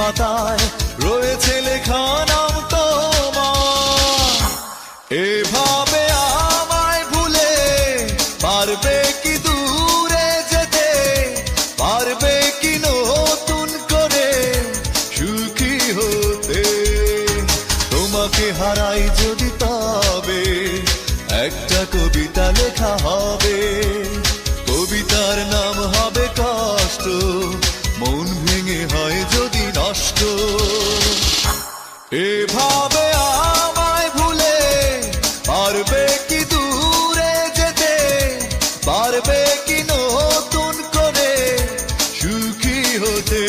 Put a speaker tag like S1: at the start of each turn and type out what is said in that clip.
S1: পাতায় রয়েছে লেখা নাম তোমার। এভাবে আমায় ভুলে পারবে কি দূরে যেতে? পারবে কি নতুন করে সুখী হতে? তোমাকে হারাই যদি তবে একটা কবিতা লেখা হবে। এভাবে আমায় ভুলে পারবে কি দূরে যেতে? পারবে কি নতুন করে সুখী হতে?